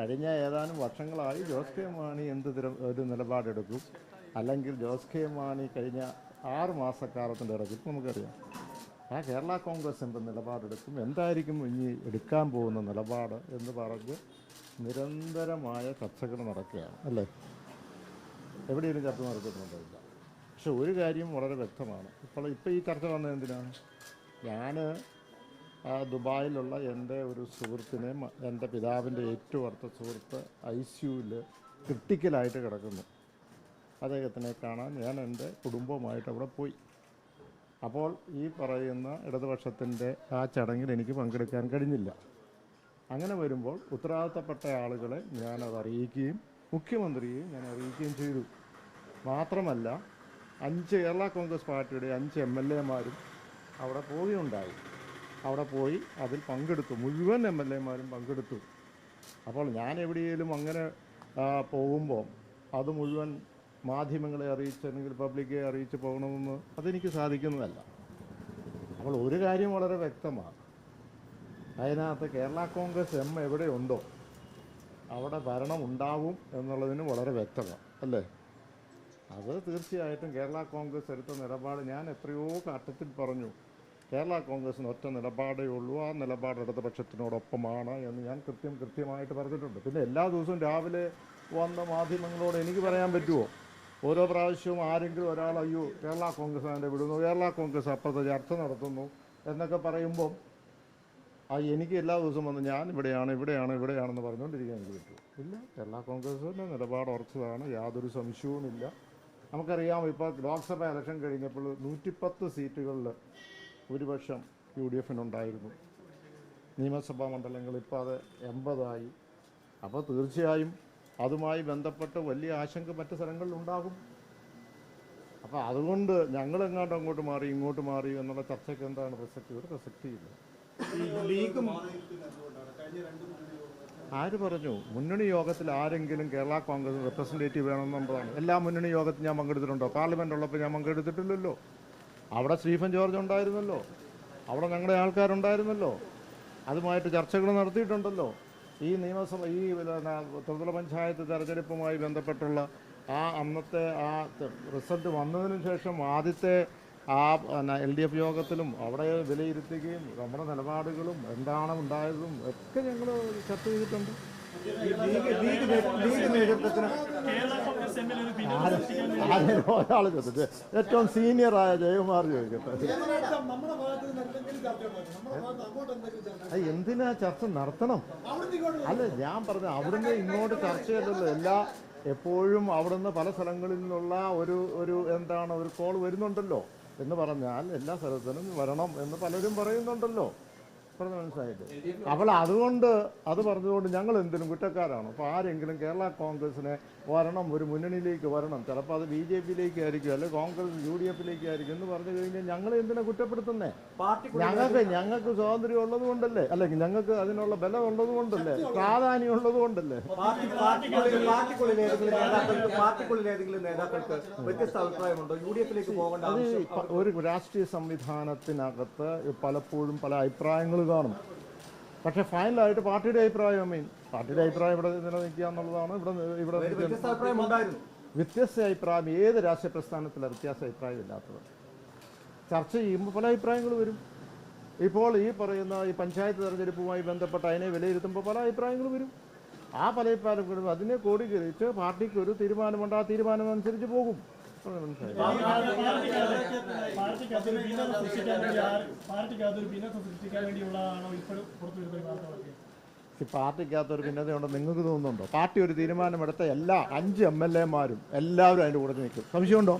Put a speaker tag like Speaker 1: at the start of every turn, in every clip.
Speaker 1: കഴിഞ്ഞ ഏതാനും വർഷങ്ങളായി ജോസ് കെ മാണി എന്ത് ഒരു നിലപാടെടുക്കും? അല്ലെങ്കിൽ ജോസ് കെ മാണി കഴിഞ്ഞ ആറ് മാസക്കാലത്തിന്റെ ഇടയ്ക്ക് നമുക്കറിയാം. ആ കേരള കോൺഗ്രസ് എന്ത് നിലപാടെടുക്കും? എന്തായിരിക്കും ഇനി എടുക്കാൻ പോകുന്ന നിലപാട് എന്ന് പറഞ്ഞ് നിരന്തരമായ ചർച്ചകൾ നടക്കുകയാണ് അല്ലേ? എവിടെയെങ്കിലും ചർച്ച നടക്കുന്നുണ്ടോ പക്ഷെ ഒരു കാര്യം വളരെ വ്യക്തമാണ്. ഇപ്പോൾ ഇപ്പോൾ ഈ ചർച്ച വന്നത് എന്തിനാണ്? ഞാൻ ദുബായിലുള്ള എന്റെ ഒരു സുഹൃത്തിനെ എന്റെ പിതാവിന്റെ ഏറ്റവും അടുത്ത സുഹൃത്ത് ഐ സിയുവിൽ ക്രിട്ടിക്കലായിട്ട് കിടക്കുന്നു. അദ്ദേഹത്തിനെ കാണാൻ ഞാൻ എന്റെ കുടുംബവുമായിട്ട് അവിടെ പോയി. അപ്പോൾ ഈ പറയുന്ന ഇടതുപക്ഷത്തിന്റെ ആ ചടങ്ങിൽ എനിക്ക് പങ്കെടുക്കാൻ കഴിഞ്ഞില്ല. അങ്ങനെ വരുമ്പോൾ ഉത്തരവാദിത്തപ്പെട്ട ആളുകളെ ഞാനത് അറിയിക്കുകയും മുഖ്യമന്ത്രിയെ ഞാൻ അറിയിക്കുകയും ചെയ്തു. മാത്രമല്ല അഞ്ച് കേരള കോൺഗ്രസ് പാർട്ടിയുടെ അഞ്ച് എം എൽ എമാരും അവിടെ പോവുകയുണ്ടായി. അവിടെ പോയി അതിൽ പങ്കെടുത്തു. മുഴുവൻ എം എൽ എമാരും പങ്കെടുത്തു. അപ്പോൾ ഞാൻ എവിടെയെങ്കിലും അങ്ങനെ പോകുമ്പോൾ അത് മുഴുവൻ മാധ്യമങ്ങളെ അറിയിച്ച് അല്ലെങ്കിൽ പബ്ലിക്കെ അറിയിച്ച് പോകണമെന്ന് അതെനിക്ക് സാധിക്കുന്നതല്ല. അപ്പോൾ ഒരു കാര്യം വളരെ വ്യക്തമാണ്. അതിനകത്ത് കേരള കോൺഗ്രസ് എം എവിടെയുണ്ടോ അവിടെ ഭരണം ഉണ്ടാവും എന്നുള്ളതിന് വളരെ വ്യക്തമാണ് അല്ലേ? അത് തീർച്ചയായിട്ടും കേരള കോൺഗ്രസ് എടുത്ത നിലപാട് ഞാൻ എത്രയോ കാട്ടത്തിൽ പറഞ്ഞു. കേരള കോൺഗ്രസിന് ഒറ്റ നിലപാടേ ഉള്ളൂ. ആ നിലപാട് ഇടതുപക്ഷത്തിനോടൊപ്പമാണ് എന്ന് ഞാൻ കൃത്യം കൃത്യമായിട്ട് പറഞ്ഞിട്ടുണ്ട്. പിന്നെ എല്ലാ ദിവസവും രാവിലെ വന്ന മാധ്യമങ്ങളോട് എനിക്ക് പറയാൻ പറ്റുമോ? ഓരോ പ്രാവശ്യവും ആരെങ്കിലും ഒരാൾ അയ്യോ കേരള കോൺഗ്രസ് അതിന്റെ വിടുന്നു കേരള കോൺഗ്രസ് അപ്പുറത്തെ ചർച്ച നടത്തുന്നു എന്നൊക്കെ പറയുമ്പം ആ എനിക്ക് എല്ലാ ദിവസവും വന്ന് ഞാൻ ഇവിടെയാണ് ഇവിടെയാണ് ഇവിടെയാണെന്ന് പറഞ്ഞുകൊണ്ടിരിക്കാൻ എനിക്ക് പറ്റുമോ? ഇല്ല കേരള കോൺഗ്രസിന്റെ നിലപാട് ഉറച്ചതാണ് യാതൊരു സംശയവുമില്ല. നമുക്കറിയാം ഇപ്പോൾ ലോക്സഭ ഇലക്ഷൻ കഴിഞ്ഞപ്പോൾ നൂറ്റിപ്പത്ത് സീറ്റുകളിൽ ഭൂരിപക്ഷം യു ഡി എഫിനുണ്ടായിരുന്നു നിയമസഭാ മണ്ഡലങ്ങൾ ഇപ്പോൾ അത് എൺപതായി. അപ്പോൾ തീർച്ചയായും അതുമായി ബന്ധപ്പെട്ട് വലിയ ആശങ്ക മറ്റ് സ്ഥലങ്ങളിൽ ഉണ്ടാകും. അപ്പോൾ അതുകൊണ്ട് ഞങ്ങളെങ്ങാണ്ട് അങ്ങോട്ട് മാറി ഇങ്ങോട്ട് മാറി എന്നുള്ള ചർച്ചയ്ക്ക് എന്താണ് പ്രസക്തി? ഒരു പ്രസക്തിയില്ല
Speaker 2: ലീഗ്
Speaker 1: ആര് പറഞ്ഞു? മുന്നണി യോഗത്തിൽ ആരെങ്കിലും കേരള കോൺഗ്രസ് റെപ്രസെന്റേറ്റീവ് വേണമെന്നുള്ളതാണ്. എല്ലാ മുന്നണി യോഗത്തിൽ ഞാൻ പങ്കെടുത്തിട്ടുണ്ടോ? പാർലമെന്റ് ഉള്ളപ്പോൾ ഞാൻ പങ്കെടുത്തിട്ടില്ലല്ലോ. അവിടെ സ്റ്റീഫൻ ജോർജ് ഉണ്ടായിരുന്നല്ലോ. അവിടെ ഞങ്ങളുടെ ആൾക്കാരുണ്ടായിരുന്നല്ലോ. അതുമായിട്ട് ചർച്ചകൾ നടത്തിയിട്ടുണ്ടല്ലോ. ഈ നിയമസഭ ഈ ത്രിതല പഞ്ചായത്ത് തെരഞ്ഞെടുപ്പുമായി ബന്ധപ്പെട്ടുള്ള ആ അന്നത്തെ ആ റിസൾട്ട് വന്നതിന് ശേഷം ആദ്യത്തെ ആ എൽ ഡി എഫ് യോഗത്തിലും അവിടെ വിലയിരുത്തുകയും നമ്മുടെ നിലപാടുകളും എന്താണ് ഉണ്ടായതും ഒക്കെ ഞങ്ങൾ ചർച്ച ചെയ്തിട്ടുണ്ട്. ഒരാൾ ചോദിച്ചത് ഏറ്റവും സീനിയറായ ജയകുമാർ ചോദിക്കട്ടെ. എന്തിനാ ചർച്ച നടത്തണം? അല്ല ഞാൻ പറഞ്ഞ അവിടുന്ന് ഇങ്ങോട്ട് ചർച്ച ചെയ്തല്ലോ. എല്ലാ എപ്പോഴും അവിടുന്ന് പല സ്ഥലങ്ങളിൽ നിന്നുള്ള ഒരു ഒരു എന്താണ് ഒരു കോൾ വരുന്നുണ്ടല്ലോ എന്ന് പറഞ്ഞാൽ എല്ലാ സ്ഥലത്തിനും വരണം എന്ന് പലരും പറയുന്നുണ്ടല്ലോ. പറഞ്ഞ മനസ്സിലായില്ലേ? അപ്പോൾ അതുകൊണ്ട് അത് പറഞ്ഞതുകൊണ്ട് ഞങ്ങൾ എന്തിനും കുറ്റക്കാരാണ്. അപ്പോൾ ആരെങ്കിലും കേരള കോൺഗ്രസിനെ വരണം ഒരു മുന്നണിയിലേക്ക് വരണം. ചിലപ്പോൾ അത് ബി ജെ പിയിലേക്ക് ആയിരിക്കും അല്ലെങ്കിൽ കോൺഗ്രസ് യു ഡി എഫിലേക്ക് ആയിരിക്കും എന്ന് പറഞ്ഞു കഴിഞ്ഞാൽ ഞങ്ങൾ എന്തിനാ കുറ്റപ്പെടുത്തുന്നേ? ഞങ്ങൾക്ക് ഞങ്ങൾക്ക് സ്വാതന്ത്ര്യം ഉള്ളത് കൊണ്ടല്ലേ അല്ലെങ്കിൽ ഞങ്ങൾക്ക് അതിനുള്ള ബലം ഉള്ളത് കൊണ്ടല്ലേ പ്രാധാന്യം ഉള്ളത് കൊണ്ടല്ലേ ഒരു രാഷ്ട്രീയ സംവിധാനത്തിനകത്ത് പലപ്പോഴും പല അഭിപ്രായങ്ങൾ കാണും. പക്ഷേ ഫൈനലായിട്ട് പാർട്ടിയുടെ അഭിപ്രായം മീൻ പാർട്ടിയുടെ അഭിപ്രായം ഇവിടെ നിലനിൽക്കുക എന്നുള്ളതാണ് ഇവിടെ ഇവിടെ
Speaker 2: വ്യത്യസ്ത അഭിപ്രായം
Speaker 1: ഏത് രാഷ്ട്രീയ പ്രസ്ഥാനത്തിലെ വ്യത്യാസ അഭിപ്രായം ഇല്ലാത്തത്? ചർച്ച ചെയ്യുമ്പോൾ പല അഭിപ്രായങ്ങൾ വരും. ഇപ്പോൾ ഈ പറയുന്ന ഈ പഞ്ചായത്ത് തെരഞ്ഞെടുപ്പുമായി ബന്ധപ്പെട്ട് അതിനെ വിലയിരുത്തുമ്പോൾ പല അഭിപ്രായങ്ങൾ വരും. ആ പല അഭിപ്രായം വരും. അതിനെ കോടീകരിച്ച് പാർട്ടിക്ക് ഒരു തീരുമാനമുണ്ട്. ആ തീരുമാനം അനുസരിച്ച് പോകും.
Speaker 3: പാർട്ടിക്ക് അതൊരു ഭിന്നത സൃഷ്ടിക്കാൻ വേണ്ടി ആര് പാർട്ടിക്ക് അതൊരു ഭിന്നത സൃഷ്ടിക്കാൻ വേണ്ടിയുള്ളതാണോ ഇപ്പോഴും പുറത്തു വാർത്തകളൊക്കെ
Speaker 1: ഈ പാർട്ടിക്കകത്തൊരു നിങ്ങൾക്ക് തോന്നുന്നുണ്ടോ? പാർട്ടി ഒരു തീരുമാനമെടുത്ത എല്ലാ അഞ്ച് എം എൽ എമാരും എല്ലാവരും അതിന്റെ കൂടെ നിൽക്കും. സംശയമുണ്ടോ?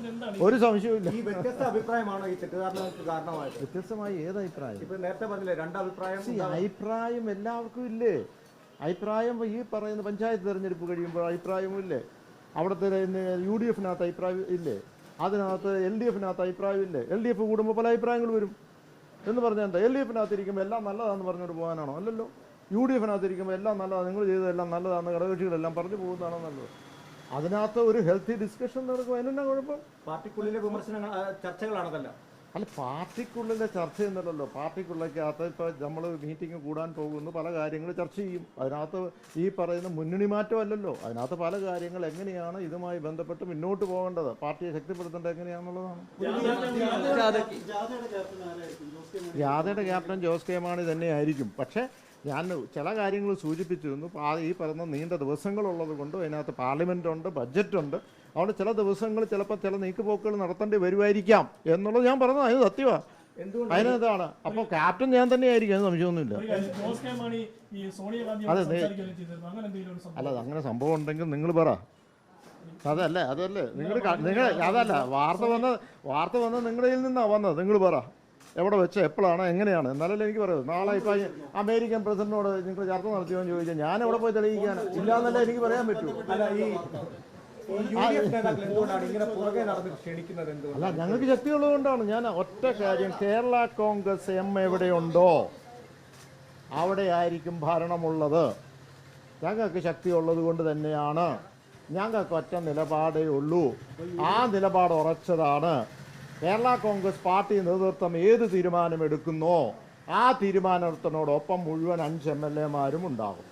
Speaker 1: ഒരു സംശയവുമില്ല
Speaker 2: ഈ വ്യത്യസ്ത അഭിപ്രായമാണോ ഈ തെറ്റിദ്ധാരണകൾക്ക് കാരണമായത്?
Speaker 1: വ്യത്യസ്തമായി ഏത് അഭിപ്രായം?
Speaker 2: ഇപ്പൊ നേരത്തെ പറഞ്ഞില്ലേ രണ്ട് അഭിപ്രായം
Speaker 1: അഭിപ്രായം എല്ലാവർക്കും ഇല്ലേ? അഭിപ്രായം ഈ പറയുന്ന പഞ്ചായത്ത് തെരഞ്ഞെടുപ്പ് കഴിയുമ്പോൾ അഭിപ്രായവും ഇല്ലേ? അവിടുത്തെ യു ഡി എഫിനകത്ത് അഭിപ്രായം ഇല്ലേ? അതിനകത്ത് എൽ ഡി എഫിനകത്ത് അഭിപ്രായം ഇല്ലേ? എൽ ഡി എഫ് കൂടുമ്പോൾ പല അഭിപ്രായങ്ങൾ വരും. എന്ന് പറഞ്ഞാൽ എന്താ? എൽ ഡി എഫിനകത്ത് ഇരിക്കുമ്പോൾ എല്ലാം നല്ലതാണെന്ന് പറഞ്ഞുകൊണ്ട് പോകാനാണോ അല്ലല്ലോ. യു ഡി എഫിനകത്ത് ഇരിക്കുമ്പോൾ എല്ലാം നല്ലതാണ് നിങ്ങൾ ചെയ്തതെല്ലാം നല്ലതാണ് ഘടകകക്ഷികളെല്ലാം പറഞ്ഞു പോകുന്നതാണോ നല്ലത്? അതിനകത്ത് ഒരു ഹെൽത്തി ഡിസ്കഷൻ നടക്കും അതിനെന്നാ കുഴപ്പം?
Speaker 2: പാർട്ടിക്കുള്ളിലെ വിമർശനങ്ങൾ ചർച്ചകളാണതല്ല.
Speaker 1: അല്ല പാർട്ടിക്കുള്ളിലെ ചർച്ച എന്നല്ലല്ലോ പാർട്ടിക്കുള്ളിലേക്കകത്ത് ഇപ്പോൾ നമ്മൾ മീറ്റിംഗ് കൂടാൻ പോകുന്നു പല കാര്യങ്ങൾ ചർച്ച ചെയ്യും. അതിനകത്ത് ഈ പറയുന്ന മുന്നണി മാറ്റം അല്ലല്ലോ അതിനകത്ത് പല കാര്യങ്ങൾ എങ്ങനെയാണ് ഇതുമായി ബന്ധപ്പെട്ട് മുന്നോട്ട് പോകേണ്ടത്? പാർട്ടിയെ ശക്തിപ്പെടുത്തേണ്ടത് എങ്ങനെയാണെന്നുള്ളതാണ്. ജാഥയുടെ ക്യാപ്റ്റൻ ജോസ് കെ മാണി തന്നെയായിരിക്കും. പക്ഷേ ഞാൻ ചില കാര്യങ്ങൾ സൂചിപ്പിച്ചിരുന്നു. ഈ പറയുന്ന നീണ്ട ദിവസങ്ങളുള്ളത് കൊണ്ട് അതിനകത്ത് പാർലമെന്റുണ്ട് ബഡ്ജറ്റ് ഉണ്ട്. അതുകൊണ്ട് ചില ദിവസങ്ങൾ ചിലപ്പോൾ ചില നീക്കുപോക്കുകൾ നടത്തേണ്ടി വരുമായിരിക്കാം എന്നുള്ളത് ഞാൻ പറഞ്ഞത് അതിന് സത്യമാണ്
Speaker 2: എന്തുകൊണ്ട്?
Speaker 1: അപ്പൊ അപ്പോൾ ക്യാപ്റ്റൻ ഞാൻ തന്നെയായിരിക്കും അതിന് സംശയമൊന്നുമില്ല. അതെ, അല്ല അങ്ങനെ സംഭവം ഉണ്ടെങ്കിൽ നിങ്ങൾ പറ. അതല്ലേ അതല്ലേ. നിങ്ങൾ നിങ്ങൾ അതല്ല വാർത്ത വന്ന വാർത്ത വന്ന നിങ്ങളിൽ നിന്നാണ് വന്നത്. നിങ്ങൾ പറ. എവിടെ വെച്ച് എപ്പോഴാണ് എങ്ങനെയാണ്? എന്നാലല്ലേ എനിക്ക് പറയുന്നത് നാളെ ഇപ്പം അമേരിക്കൻ പ്രസിഡന്റിനോട് നിങ്ങൾ ചർച്ച നടത്തിയോ എന്ന് ചോദിച്ചാൽ ഞാൻ എവിടെ പോയി തെളിയിക്കാൻ ഇല്ലാന്നല്ലേ എനിക്ക് പറയാൻ പറ്റൂ.
Speaker 2: അല്ല ഈ
Speaker 1: അല്ല ഞങ്ങൾക്ക് ശക്തിയുള്ളതുകൊണ്ടാണ്. ഞാൻ ഒറ്റ കാര്യം കേരള കോൺഗ്രസ് എം എവിടെയുണ്ടോ അവിടെ ആയിരിക്കും ഭരണമുള്ളത്. ഞങ്ങൾക്ക് ശക്തിയുള്ളത് കൊണ്ട് തന്നെയാണ്. ഞങ്ങൾക്ക് ഒറ്റ നിലപാടേ ഉള്ളൂ. ആ നിലപാട് ഉറച്ചതാണ്. കേരള കോൺഗ്രസ് പാർട്ടി നേതൃത്വം ഏത് തീരുമാനമെടുക്കുന്നോ ആ തീരുമാനത്തിനോടൊപ്പം മുഴുവൻ അഞ്ച് എം എൽ എമാരും ഉണ്ടാകും.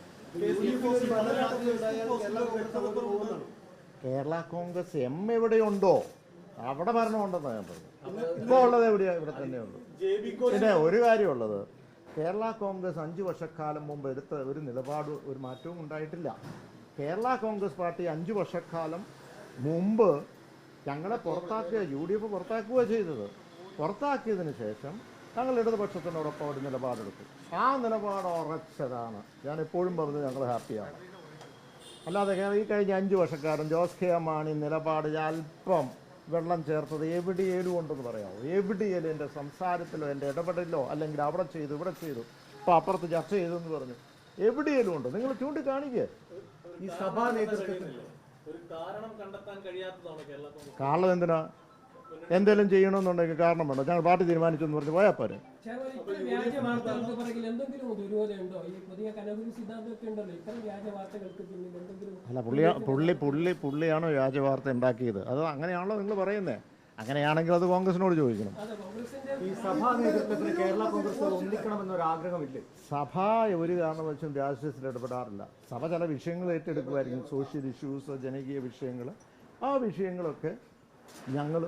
Speaker 1: കേരള കോൺഗ്രസ് എം എവിടെയുണ്ടോ അവിടെ മരണമുണ്ടെന്നാണ് ഞാൻ പറഞ്ഞത്. ഇപ്പോൾ ഉള്ളത് എവിടെയാ? ഇവിടെ തന്നെയുള്ളൂ. പിന്നെ ഒരു കാര്യമുള്ളത് കേരള കോൺഗ്രസ് അഞ്ച് വർഷക്കാലം മുമ്പ് എടുത്ത ഒരു നിലപാട് ഒരു മാറ്റവും ഉണ്ടായിട്ടില്ല. കേരള കോൺഗ്രസ് പാർട്ടി അഞ്ച് വർഷക്കാലം മുമ്പ് ഞങ്ങളെ പുറത്താക്കുക യു ഡി എഫ് പുറത്താക്കുക ചെയ്തത്. പുറത്താക്കിയതിന് ശേഷം ഞങ്ങൾ ഇടതുപക്ഷത്തിനോടൊപ്പം ഒരു നിലപാടെടുത്തു. ആ നിലപാട് ഉറച്ചതാണ്. ഞാൻ എപ്പോഴും പറഞ്ഞ് ഞങ്ങൾ ഹാപ്പിയാണ്. അല്ലാതെ ഈ കഴിഞ്ഞ അഞ്ച് വർഷക്കാരൻ ജോസ് കെ മാണി നിലപാടിൽ അല്പം വെള്ളം ചേർത്തത് എവിടെയേലും ഉണ്ടെന്ന് പറയാമോ? എവിടെയേലും എന്റെ സംസാരത്തിലോ എന്റെ ഇടപെടലിലോ അല്ലെങ്കിൽ അവിടെ ചെയ്തു ഇവിടെ ചെയ്തു ഇപ്പം അപ്പുറത്ത് ചർച്ച ചെയ്തു എന്ന് പറഞ്ഞു. എവിടെയേലും ഉണ്ടോ. നിങ്ങൾ ചൂണ്ടിക്കാണിക്കുക
Speaker 2: ഈ സഭാ നേതൃത്വത്തിൽ
Speaker 4: ഒരു കാരണം
Speaker 1: എന്തിനാ? എന്തെങ്കിലും ചെയ്യണമെന്നുണ്ടെങ്കിൽ കാരണം വേണ്ട ഞങ്ങൾ പാർട്ടി തീരുമാനിച്ചു എന്ന് പറഞ്ഞ് പോയാൽ പോരെ.
Speaker 5: പിറകിൽ ഈ പുതിയ സിദ്ധാന്തമൊക്കെ ഉണ്ടല്ലോ. ഇത്തരം വ്യാജ വാർത്തകൾക്ക് പിന്നിൽ എന്തെങ്കിലും
Speaker 1: അല്ല പുള്ളി പുള്ളി പുള്ളി പുള്ളിയാണോ വ്യാജ വാർത്ത ഉണ്ടാക്കിയത്? അത് അങ്ങനെയാണല്ലോ നിങ്ങൾ പറയുന്നത് അങ്ങനെയാണെങ്കിൽ അത് കോൺഗ്രസിനോട് ചോദിക്കണം.
Speaker 2: ഈ സഭാ നേതൃത്വത്തിന് കേരള കോൺഗ്രസ് ഒന്നിക്കണമെന്നൊരു ആഗ്രഹമില്ലേ?
Speaker 1: സഭ ഒരു കാരണവശാലും രാഷ്ട്രീയത്തിൽ ഇടപെടാറില്ല. സഭ ചില വിഷയങ്ങൾ ഏറ്റെടുക്കുമായിരിക്കും. സോഷ്യൽ ഇഷ്യൂസ് ജനകീയ വിഷയങ്ങൾ. ആ വിഷയങ്ങളൊക്കെ ഞങ്ങൾ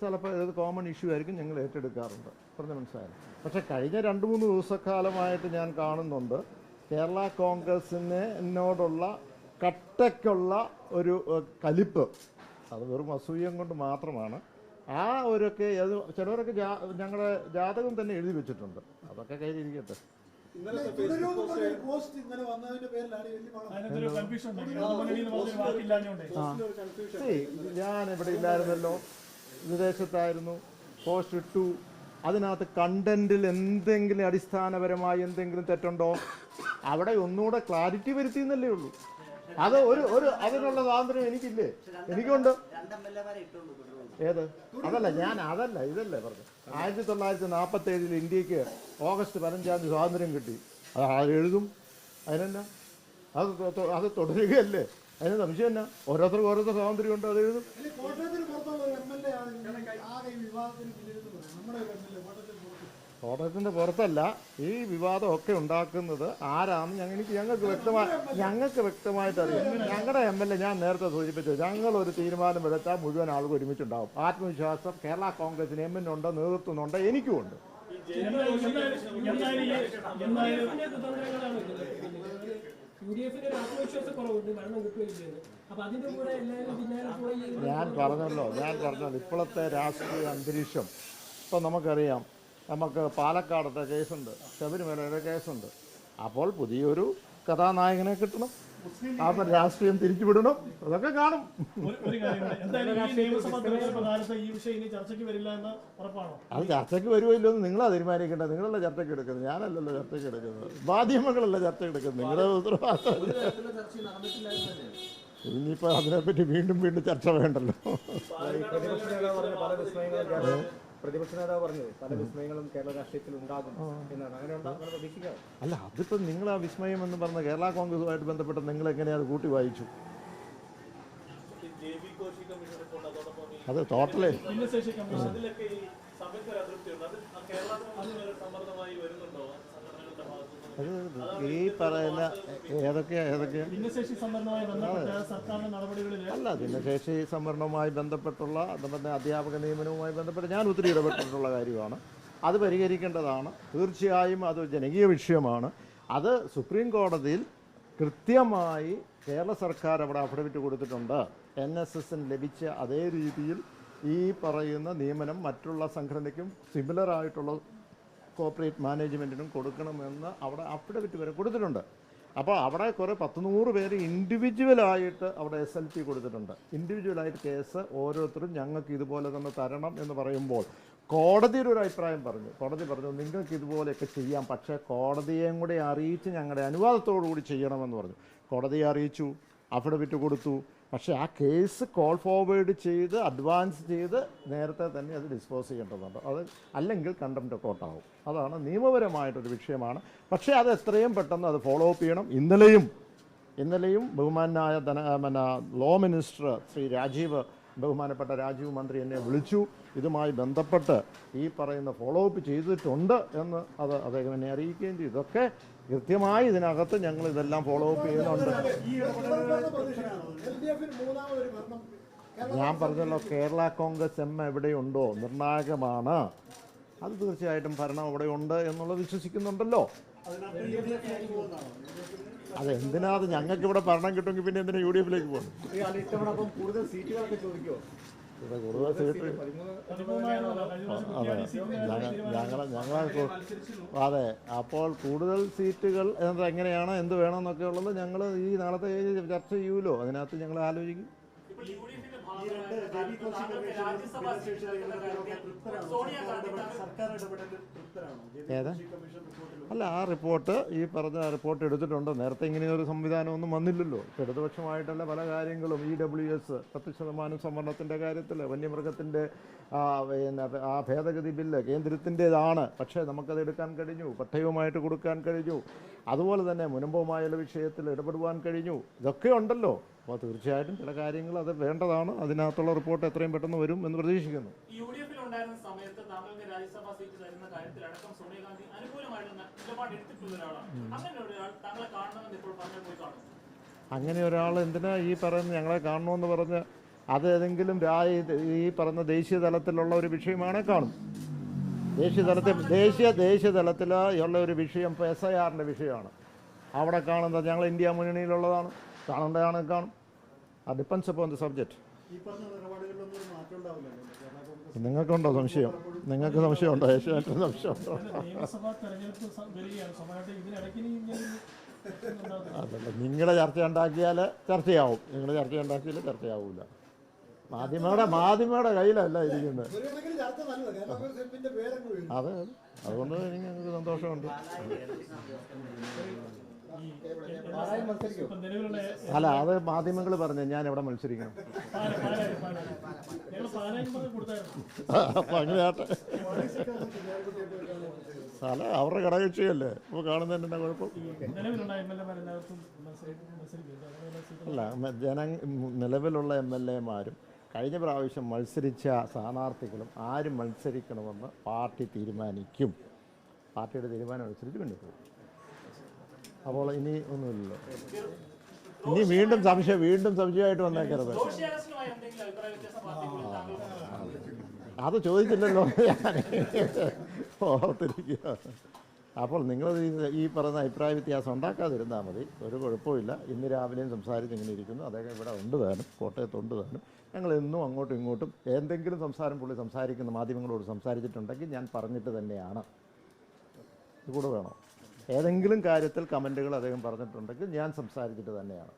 Speaker 1: ചിലപ്പോൾ ഇത് കോമൺ ഇഷ്യൂ ആയിരിക്കും ഞങ്ങൾ ഏറ്റെടുക്കാറുണ്ട്. പറഞ്ഞ മനസ്സിലായി? പക്ഷേ കഴിഞ്ഞ രണ്ട് മൂന്ന് ദിവസക്കാലമായിട്ട് ഞാൻ കാണുന്നുണ്ട് കേരള കോൺഗ്രസിനോടുള്ള കട്ടയ്ക്കുള്ള ഒരു കലിപ്പ്. അത് വെറും അസൂയം കൊണ്ട് മാത്രമാണ്. ആ ഒരൊക്കെ അത് ചിലവരൊക്കെ ജാ ഞങ്ങളുടെ ജാതകം തന്നെ എഴുതി വെച്ചിട്ടുണ്ട്. അതൊക്കെ കയ്യിലിരിക്കട്ടെ. ഞാൻ ഇവിടെ ഇല്ലായിരുന്നല്ലോ. വിദേശത്തായിരുന്നു. പോസ്റ്റ് ഇട്ടു. അതിനകത്ത് കണ്ടന്റിൽ എന്തെങ്കിലും അടിസ്ഥാനപരമായി എന്തെങ്കിലും തെറ്റുണ്ടോ? അവിടെ ഒന്നുകൂടെ ക്ലാരിറ്റി വരുത്തി എന്നല്ലേ ഉള്ളൂ. അത് ഒരു ഒരു അതിനുള്ള സ്വാതന്ത്ര്യം എനിക്കില്ലേ? എനിക്കുണ്ട്. ഏത്? അതല്ല ഞാൻ അതല്ല ഇതല്ലേ പറഞ്ഞു ആയിരത്തി തൊള്ളായിരത്തി നാൽപ്പത്തി ഏഴിൽ ഇന്ത്യയ്ക്ക് ഓഗസ്റ്റ് പതിനഞ്ചാം തീയതി സ്വാതന്ത്ര്യം കിട്ടി. അത് ആരെഴുതും അതിനെന്നാ? അത് അത് തുടരുകയല്ലേ? അതിന് സംശയം എന്നാ? ഓരോരുത്തർക്ക് ഓരോരുത്തർ സ്വാതന്ത്ര്യം ഉണ്ട് അത് എഴുതും? കോട്ടയത്തിന്റെ പുറത്തല്ല ഈ വിവാദമൊക്കെ ഉണ്ടാക്കുന്നത് ആരാന്ന് ഞങ്ങൾ എനിക്ക് ഞങ്ങൾക്ക് വ്യക്തമായി ഞങ്ങൾക്ക് വ്യക്തമായിട്ട് അറിയാം ഞങ്ങളുടെ എം എൽ എ ഞാൻ നേരത്തെ സൂചിപ്പിച്ചു തീരുമാനം എടുത്താൽ മുഴുവൻ ആളുകൾ ഒരുമിച്ചുണ്ടാവും. ആത്മവിശ്വാസം കേരള കോൺഗ്രസിന് എമ്മിനുണ്ട് നേതൃത്വമുണ്ട് ഉണ്ട്
Speaker 3: എന്തായാലും ഉണ്ട് എനിക്കും ഉണ്ട്. എന്തായാലും
Speaker 5: കുതന്ത്രങ്ങളാണ് യു ഡി എഫിന് ഒരു ആത്മവിശ്വാസ കുറവുണ്ട് ഭരണം കിട്ടുകയില്ലെന്ന് അപ്പൊ അതിന്റെ കൂടെ എല്ലാവരും പിന്നാലെ പോയി
Speaker 1: ഞാൻ പറഞ്ഞല്ലോ ഞാൻ പറഞ്ഞല്ലോ ഇപ്പോഴത്തെ രാഷ്ട്രീയ അന്തരീക്ഷം. ഇപ്പം നമുക്കറിയാം നമുക്ക് പാലക്കാടത്തെ കേസുണ്ട് ശബരിമലയുടെ കേസുണ്ട്. അപ്പോൾ പുതിയൊരു കഥാനായകനെ കിട്ടണം. അപ്പം രാഷ്ട്രീയം തിരിച്ചുവിടണം. അതൊക്കെ കാണും.
Speaker 3: ഒരു ഒരു കാര്യം എന്തായാലും ഈ നിയമസഭാ തെരഞ്ഞെടുപ്പ് കാലത്ത് ഈ വിഷയം ഇനി ചർച്ചയ്ക്ക് വരില്ല എന്ന് ഉറപ്പാണോ?
Speaker 1: അത് ചർച്ചയ്ക്ക് വരുമോ ഇല്ലോ എന്ന് നിങ്ങളാ തീരുമാനിക്കേണ്ടത്. നിങ്ങളല്ല ചർച്ചയ്ക്ക് എടുക്കുന്നത്. ഞാനല്ലല്ലോ ചർച്ചയ്ക്ക് എടുക്കുന്നത്. മാധ്യമങ്ങളല്ല ചർച്ച എടുക്കുന്നത്. നിങ്ങളുടെ ഉത്തരവാദിത്തം. ഇനിയിപ്പോൾ അതിനെപ്പറ്റി വീണ്ടും വീണ്ടും ചർച്ച വേണ്ടല്ലോ.
Speaker 2: പ്രതിപക്ഷ നേതാവ് പല വിസ്മയങ്ങളും കേരള- പറഞ്ഞത് പല വിസ്മയങ്ങളും കേരള രാഷ്ട്രീയത്തിൽ ഉണ്ടാകും എന്നാണ്. അങ്ങനെ ഉണ്ടാകുന്ന പ്രതീക്ഷിക്കാം
Speaker 1: അല്ല അതിപ്പോൾ നിങ്ങൾ ആ വിസ്മയം എന്ന് പറഞ്ഞ കേരള കോൺഗ്രസുമായിട്ട് ബന്ധപ്പെട്ട് നിങ്ങൾ എങ്ങനെയാണ് കൂട്ടി വായിച്ചു? അത് ടോട്ടലേ
Speaker 3: ഭിന്നശേഷി കമ്മീഷൻ
Speaker 4: അതിലൊക്കെ ഈ സമയത്ത് അതൃപ്തിയുണ്ട് അത് കേരള സമ്മർദ്ദമായി ഭാഗത്തുനിന്ന്
Speaker 1: അത് ഈ പറയുന്ന ഏതൊക്കെയാ ഏതൊക്കെയാ?
Speaker 3: ഭിന്നശേഷി സംബന്ധമായി ബന്ധപ്പെട്ട സർക്കാരിന്റെ നടപടികളിൽ
Speaker 1: അല്ല ഭിന്നശേഷി സംവരണവുമായി ബന്ധപ്പെട്ടുള്ള അതുപോലെ അധ്യാപക നിയമനവുമായി ബന്ധപ്പെട്ട് ഞാൻ ഒത്തിരി ഇടപെട്ടിട്ടുള്ള കാര്യമാണ്. അത് പരിഹരിക്കേണ്ടതാണ്. തീർച്ചയായും അത് ജനകീയ വിഷയമാണ്. അത് സുപ്രീം കോടതിയിൽ കൃത്യമായി കേരള സർക്കാർ അവിടെ അഫിഡവിറ്റ് കൊടുത്തിട്ടുണ്ട്. എൻ എസ് എസിന് ലഭിച്ച അതേ രീതിയിൽ ഈ പറയുന്ന നിയമനം മറ്റുള്ള സംഘടനയ്ക്കും സിമിലർ ആയിട്ടുള്ള കോർപ്പറേറ്റ് മാനേജ്മെന്റിനും കൊടുക്കണമെന്ന് അവിടെ അഫിഡവിറ്റ് വരെ കൊടുത്തിട്ടുണ്ട്. അപ്പോൾ അവിടെ കുറേ പത്ത് നൂറ് പേര് ഇൻഡിവിജ്വലായിട്ട് അവിടെ എസ് എൽ പി കൊടുത്തിട്ടുണ്ട്. ഇൻഡിവിജ്വലായിട്ട് കേസ് ഓരോരുത്തരും ഞങ്ങൾക്ക് ഇതുപോലെ തന്നെ തരണം എന്ന് പറയുമ്പോൾ കോടതിയുടെ ഒരു അഭിപ്രായം പറഞ്ഞു. കോടതി പറഞ്ഞു നിങ്ങൾക്ക് ഇതുപോലെയൊക്കെ ചെയ്യാം പക്ഷേ കോടതിയെയും കൂടി അറിയിച്ച് ഞങ്ങളുടെ അനുവാദത്തോടു കൂടി ചെയ്യണമെന്ന് പറഞ്ഞു. കോടതിയെ അറിയിച്ചു അഫിഡവിറ്റ് കൊടുത്തു. പക്ഷേ ആ കേസ് കോൾ ഫോർവേഡ് ചെയ്ത് അഡ്വാൻസ് ചെയ്ത് നേരത്തെ തന്നെ അത് ഡിസ്പോസ് ചെയ്യേണ്ടതുണ്ട്. അത് അല്ലെങ്കിൽ കണ്ടംപ്റ്റ് കോട്ടാവും അതാണ് നിയമപരമായിട്ടൊരു വിഷയമാണ്. പക്ഷേ അത് എത്രയും പെട്ടെന്ന് അത് ഫോളോ അപ്പ് ചെയ്യണം. ഇന്നലെയും ഇന്നലെയും ബഹുമാനായ ധന പിന്നെ ലോ മിനിസ്റ്റർ ശ്രീ രാജീവ് ബഹുമാനപ്പെട്ട രാജീവ് മന്ത്രി എന്നെ വിളിച്ചു. ഇതുമായി ബന്ധപ്പെട്ട് ഈ പറയുന്ന ഫോളോ അപ്പ് ചെയ്തിട്ടുണ്ട് എന്ന് അത് അദ്ദേഹം എന്നെ അറിയിക്കുകയും ചെയ്തു. ഇതൊക്കെ കൃത്യമായി ഇതിനകത്ത് ഞങ്ങൾ ഇതെല്ലാം ഫോളോ അപ്പ് ചെയ്യുന്നുണ്ട്. ഞാൻ പറഞ്ഞല്ലോ കേരള കോൺഗ്രസ് എം എവിടെയുണ്ടോ? നിർണായകമാണ്. അത് തീർച്ചയായിട്ടും ഭരണം അവിടെ ഉണ്ട് എന്നുള്ളത് വിശ്വസിക്കുന്നുണ്ടല്ലോ. അത് എന്തിനാ അത് ഞങ്ങൾക്ക് ഇവിടെ ഭരണം കിട്ടുമെങ്കിൽ പിന്നെ എന്തിനാ യു ഡി എഫിലേക്ക് പോകുന്നു ഇവിടെ
Speaker 3: പ്രാവശ്യം
Speaker 1: അതെ അതെ അപ്പോൾ കൂടുതൽ സീറ്റുകൾ എന്നത് എങ്ങനെയാണ് എന്ത് വേണമെന്നൊക്കെ ഉള്ളത് ഞങ്ങൾ ഈ നാളത്തെ ചർച്ച ചെയ്യൂലോ അതിനകത്ത് ഞങ്ങൾ ആലോചിക്കും. ഏതാ? അല്ല ആ റിപ്പോർട്ട് ഈ പറഞ്ഞ റിപ്പോർട്ട് എടുത്തിട്ടുണ്ട്. നേരത്തെ ഇങ്ങനെ ഒരു സംവിധാനമൊന്നും വന്നില്ലല്ലോ. ഇടതുപക്ഷമായിട്ടുള്ള പല കാര്യങ്ങളും ഇ ഡബ്ല്യു എസ് പത്ത് ശതമാനം സംവരണത്തിന്റെ കാര്യത്തിൽ വന്യമൃഗത്തിന്റെ ആ, പിന്നെ ആ ഭേദഗതി ബില്ല് കേന്ദ്രത്തിന്റെതാണ്. പക്ഷേ നമുക്കത് എടുക്കാൻ കഴിഞ്ഞു പട്ടയവുമായിട്ട് കൊടുക്കാൻ കഴിഞ്ഞു. അതുപോലെ തന്നെ മുനമ്പവുമായുള്ള വിഷയത്തിൽ ഇടപെടുവാൻ കഴിഞ്ഞു. ഇതൊക്കെ ഉണ്ടല്ലോ. അപ്പോൾ തീർച്ചയായിട്ടും ചില കാര്യങ്ങൾ അത് വേണ്ടതാണ്. അതിനകത്തുള്ള റിപ്പോർട്ട് എത്രയും പെട്ടെന്ന് വരും എന്ന് പ്രതീക്ഷിക്കുന്നു.
Speaker 4: അങ്ങനെ ഒരാൾ
Speaker 1: അങ്ങനെ എന്തിനാ ഈ പറയുന്ന ഞങ്ങളെ കാണണമെന്ന് പറഞ്ഞ് അത് ഏതെങ്കിലും രായ ഈ പറഞ്ഞ ദേശീയ തലത്തിലുള്ള ഒരു വിഷയമാണെ കാണും. ദേശീയ തലത്തിൽ ദേശീയ ദേശീയ തലത്തിൽ ഉള്ള ഒരു വിഷയം ഇപ്പോൾ എസ് ഐ ആറിന്റെ വിഷയമാണ്. അവിടെ കാണുന്നത് ഞങ്ങൾ ഇന്ത്യ മുന്നണിയിലുള്ളതാണ്. കാണേണ്ടതാണ് കാണും. ആ ഡിപ്പെൻസ് അപ്പോൾ ദി സബ്ജക്റ്റ് നിങ്ങൾക്കുണ്ടോ സംശയം? നിങ്ങൾക്ക് സംശയമുണ്ടോ ഏഷ്യാനെറ്റിന് സംശയമുണ്ടോ
Speaker 3: സംശയം
Speaker 1: അതല്ല നിങ്ങളെ ചർച്ച ഉണ്ടാക്കിയാൽ ചർച്ചയാവും. നിങ്ങളുടെ ചർച്ച ഉണ്ടാക്കിയാൽ ചർച്ചയാവില്ല മാധ്യമയുടെ മാധ്യമയുടെ കയ്യിലല്ല ഇരിക്കുന്നത്. അതെ. അതുകൊണ്ട് എനിക്ക് സന്തോഷമുണ്ട്.
Speaker 3: ഇപ്പം
Speaker 1: അല്ല അത് മാധ്യമങ്ങൾ പറഞ്ഞു ഞാൻ എവിടെ മത്സരിക്കണം? അപ്പൊ അങ്ങനെ ആട്ടെ അല്ല അവരുടെ ഘടകക്ഷിയല്ലേ ഇപ്പോൾ കാണുന്നതിന് എന്നാ കുഴപ്പം? അല്ല ജന നിലവിലുള്ള എം എൽ എമാരും കഴിഞ്ഞ പ്രാവശ്യം മത്സരിച്ച സ്ഥാനാർത്ഥികളും ആരും മത്സരിക്കണമെന്ന് പാർട്ടി തീരുമാനിക്കും. പാർട്ടിയുടെ തീരുമാനം അനുസരിച്ച് മുന്നോട്ട് പോകും. അപ്പോൾ ഇനി ഒന്നുമില്ലല്ലോ. ഇനി വീണ്ടും സംശയം വീണ്ടും സംശയമായിട്ട് വന്നേക്കരുത്. അത് ചോദിച്ചില്ലല്ലോ. ഓർത്തിരിക്കുക. അപ്പോൾ നിങ്ങൾ ഈ- പറയുന്ന അഭിപ്രായ വ്യത്യാസം ഉണ്ടാക്കാതിരുന്നാൽ മതി. ഒരു കുഴപ്പമില്ല ഇന്ന് രാവിലെയും സംസാരിച്ച് ഇങ്ങനെ ഇരിക്കുന്നു. അദ്ദേഹം ഇവിടെ ഉണ്ട് താനും കോട്ടയത്തുണ്ട് താനും. ഞങ്ങൾ എന്നും അങ്ങോട്ടും ഇങ്ങോട്ടും എന്തെങ്കിലും സംസാരം പുള്ളി സംസാരിക്കുന്ന മാധ്യമങ്ങളോട് സംസാരിച്ചിട്ടുണ്ടെങ്കിൽ ഞാൻ പറഞ്ഞിട്ട് തന്നെയാണ്. ഇത് കൂടെ വേണോ? ഏതെങ്കിലും കാര്യത്തിൽ കമന്റുകൾ അദ്ദേഹം പറഞ്ഞിട്ടുണ്ടെങ്കിൽ ഞാൻ സംസാരിച്ചിട്ട് തന്നെയാണ്